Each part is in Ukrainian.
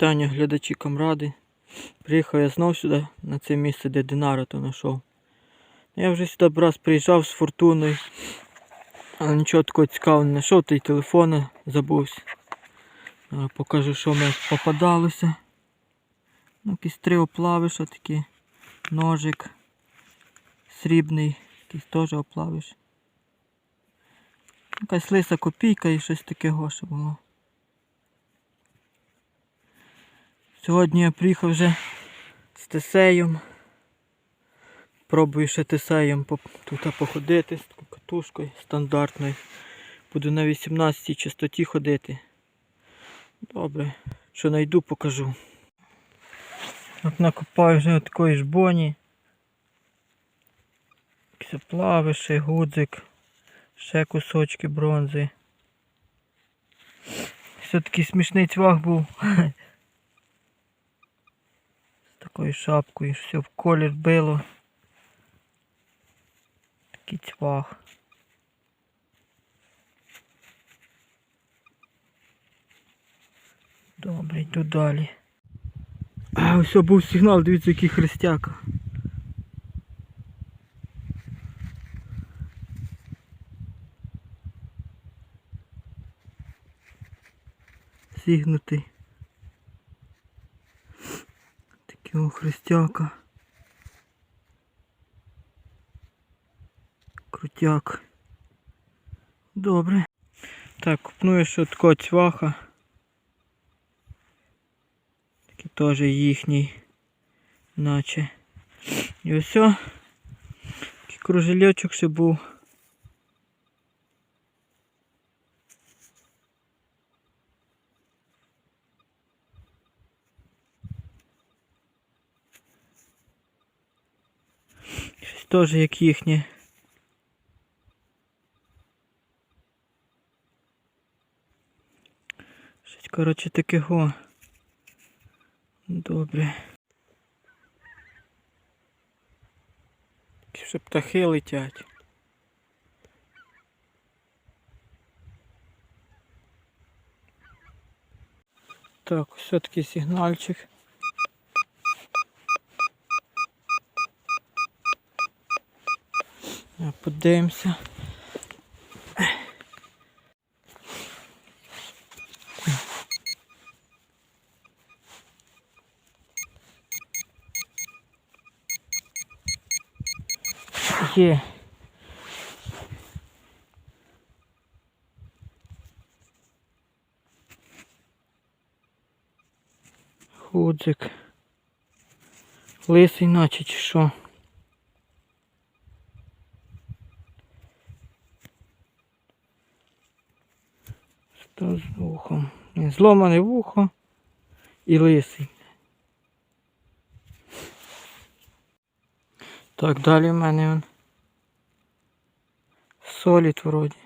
вітання глядачі камради. Приїхав я знов сюди, на це місце, де Динаро то знайшов. Я вже сюди раз приїжджав з фортуною, але нічого такого цікавого не знайшов, та й телефона забувся. Покажу, що мені попадалося. Ну, якісь три оплавиша такі, ножик срібний, якийсь теж оплавиш. Якась лиса копійка і щось таке гоше було. Сьогодні я приїхав вже з тесеєм. Пробую ще тесеєм тут походити з катушкою стандартною. Буду на 18 частоті ходити. Добре, що знайду, покажу. От накопаю вже такої ж боні. Плавиші, гудзик, ще кусочки бронзи. Все такий смішний цвах був. Такою шапкою, все в колір било. Такий цвах. Добре, йду далі. А, ось був сигнал, дивіться, який хрестяка. Зігнутий. Такого хрестяка. Крутяк. Добре. Так, купну я ще такого цваха. Такий теж їхній. Наче. І ось. о, Такий кружельочок ще був. Теж як їхнє. Щось, коротше, таке го. Добре. Ще птахи летять. Так, все-таки сигнальчик. Подивимося. Є. Худзик. Лисий наче чи що? Що з вухом? Зломане вухо і лисий. Так, далі в мене он. Солід вроді.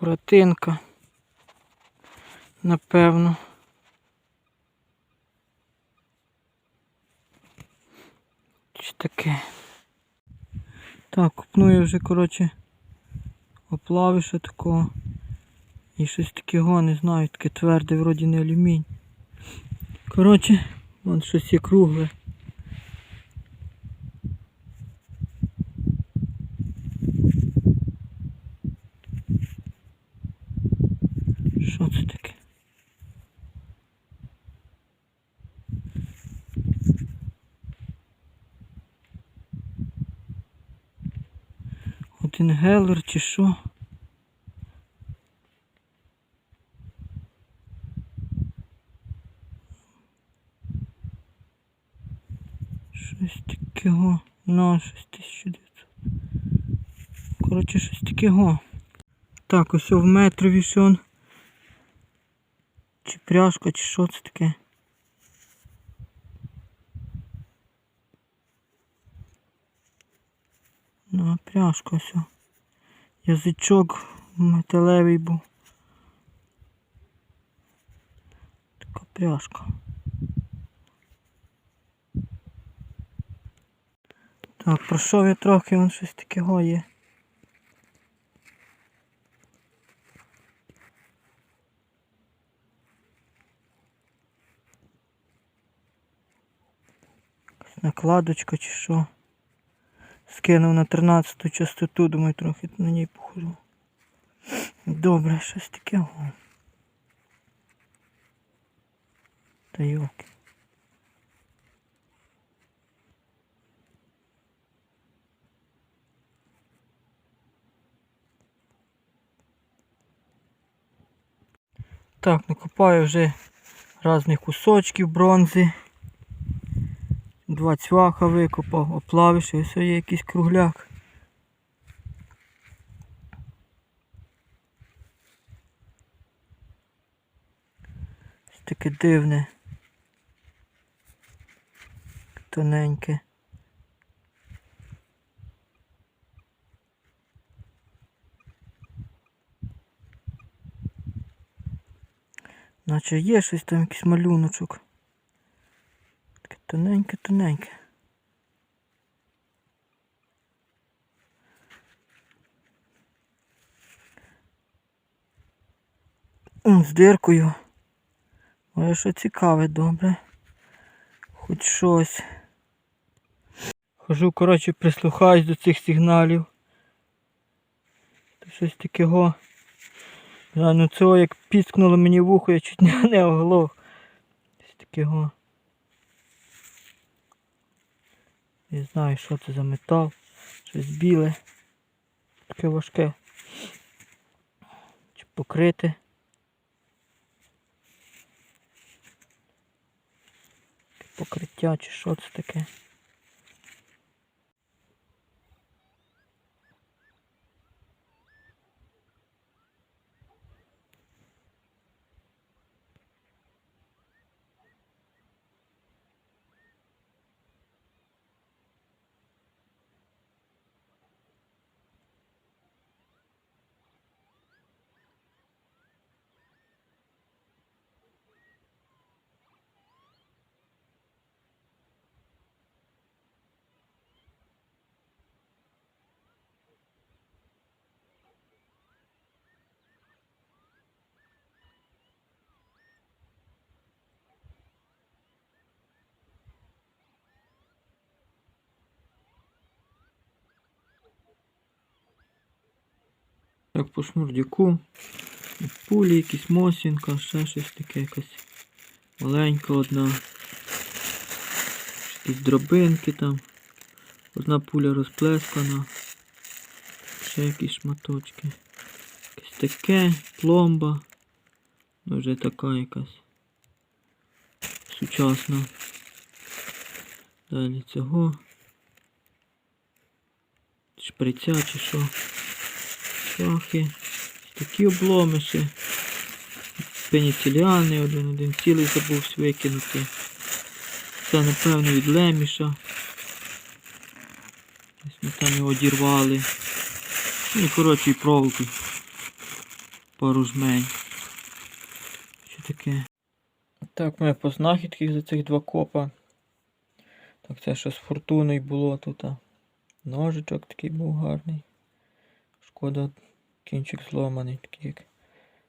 Буратинка. Напевно. Чи таке? Так, купну я вже, коротше, оплавиша такого. І щось такого, не знаю, таке тверде, вроді не алюмінь. Коротше, вон щось є кругле. Що це таке? Один чи що? Щось такого. Щось 1900. Коротше, щось такого. Так, ось в метрові он. Чи пряжка, чи що це таке? Ну, пряжка все язичок металевий був. Така пряжка. Так, пройшов я трохи, він щось таке гоє. Накладочка чи що. Скинув на 13 частоту, думаю, трохи на ній похожу. Добре, щось таке. Та йоки. Так, накопаю вже різних кусочків бронзи. Два цвяха викопав, оплавиш і все є якийсь кругляк. Ось таке дивне. Тоненьке. Наче є щось там якийсь малюночок. Таке тоненьке, тоненьке. З диркою. Але що цікаве, добре. Хоч щось. Хожу, коротше, прислухаюсь до цих сигналів. Та щось такого. Ну цього як піскнуло мені в ухо, я чуть не оглох. Щось такого. Не знаю, що це за метал. Щось біле. Таке важке. Чи покрите. Покриття чи що це таке? Так, по шмурдяку. Пулі, якісь мосінка, ще щось таке якась маленька одна. Якісь дробинки там. Одна пуля розплескана. Ще якісь шматочки. Якесь таке, пломба. Ну вже така якась. Сучасна. Далі цього. Шприця чи що. Шахи. Такі обломи ще. Пеніциліани один, один цілий забувся викинути. Це напевно від леміша. Ось ми там його дірвали. Ну і коротше і проволоки. Пару жмень. Що таке? Так, ми по знахідках за цих два копа. Так, це що з фортуною було тут. Ножичок такий був гарний. Шкода, кінчик зломаний, такий як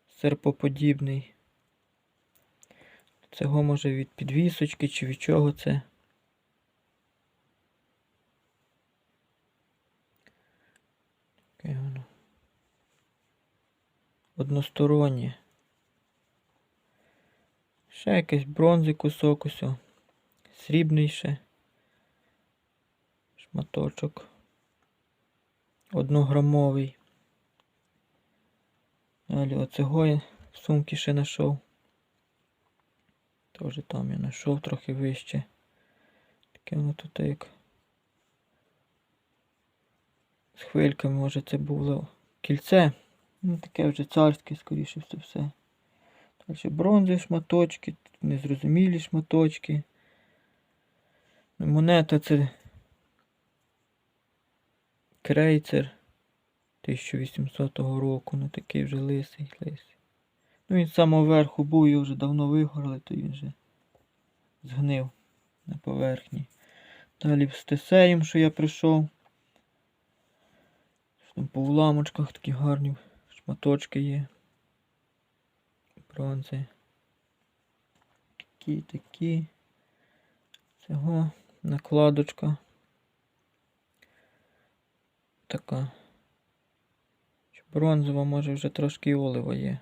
серпоподібний. Цього може від підвісочки чи від чого це. Одностороннє. Ще якийсь бронзи кусок ось. Срібний ще. Шматочок. Однограмовий. Далі оцього я в сумці ще знайшов. Теж там я знайшов трохи вище. Таке воно тут як. З хвильками, може це було кільце. Ну таке вже царське, скоріше все все. Далі бронзи шматочки, незрозумілі шматочки. Монета це крейцер 1800 року, ну такий вже лисий лисий. Ну він з самого верху був, його вже давно вигорали, то він вже згнив на поверхні. Далі з тесеєм, що я прийшов. Там по уламочках такі гарні шматочки є. Бронзи. Такі, такі. Цього накладочка. Така. Бронзова, може вже трошки олива є.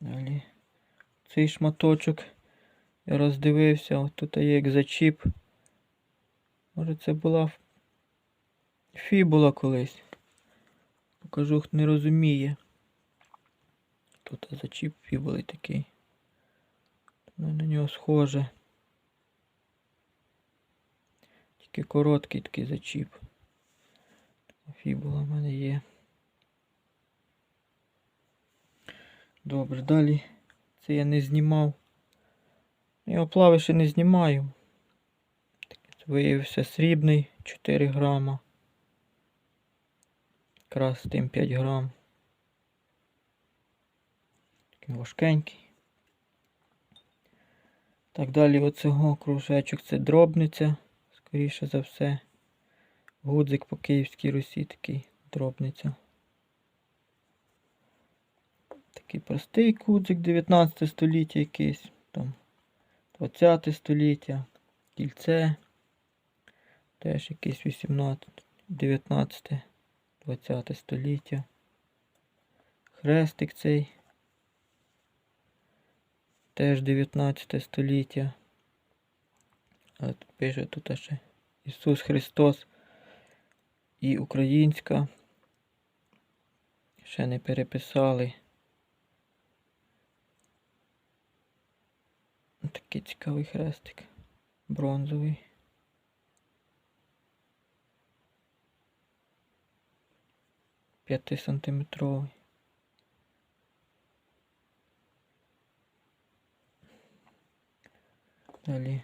Далі. Цей шматочок я роздивився, тут є як зачіп. Може це була фібула колись. Покажу, хто не розуміє. Тут зачіп фібули такий. Ну, на нього схоже. Тільки короткий такий зачіп. Фібула в мене є. Добре, далі. Це я не знімав. Я оплави ще не знімаю. Виявився срібний 4 грама. Якраз тим 5 грам. Такий важкенький. Так далі оцього кружечок це дробниця, скоріше за все. Гудзик по Київській Русі такий дробниця. Такий простий гудзик 19 століття якийсь, там 20 століття, кільце, теж якийсь 18, 19, 20 століття. Хрестик цей. Теж 19 століття. Тут пише тут ще Ісус Христос і українська. Ще не переписали. Такий цікавий хрестик. Бронзовий. П'ятисантиметровий. Далі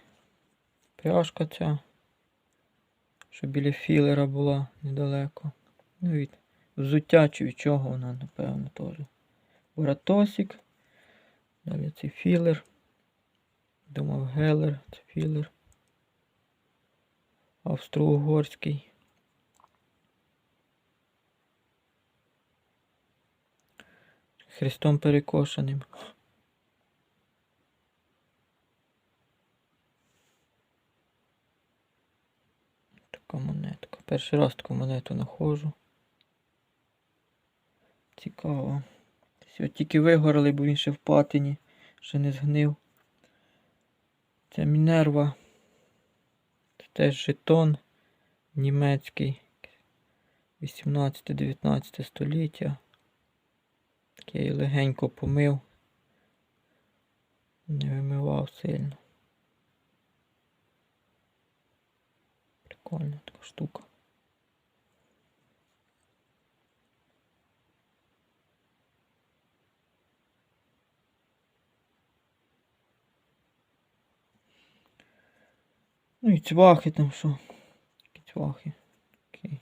пряжка ця, що біля філера була недалеко. Ну від взуття чи від чого вона, напевно, теж. Воротосик. Далі цей філер. Думав гелер, це філер. Австро-угорський. Хрестом перекошеним. Така монетка. Перший раз таку монету знаходжу. Цікаво. Все, тільки вигорали, бо він ще в патині, ще не згнив. Це Мінерва. Це теж жетон німецький. 18-19 століття. Так я її легенько помив. Не вимивав сильно. Прикольна така штука. Ну і цвахи там що. Цвахи. Окей.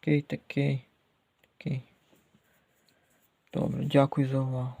Окей, такий. Такий. Добре, дякую за увагу.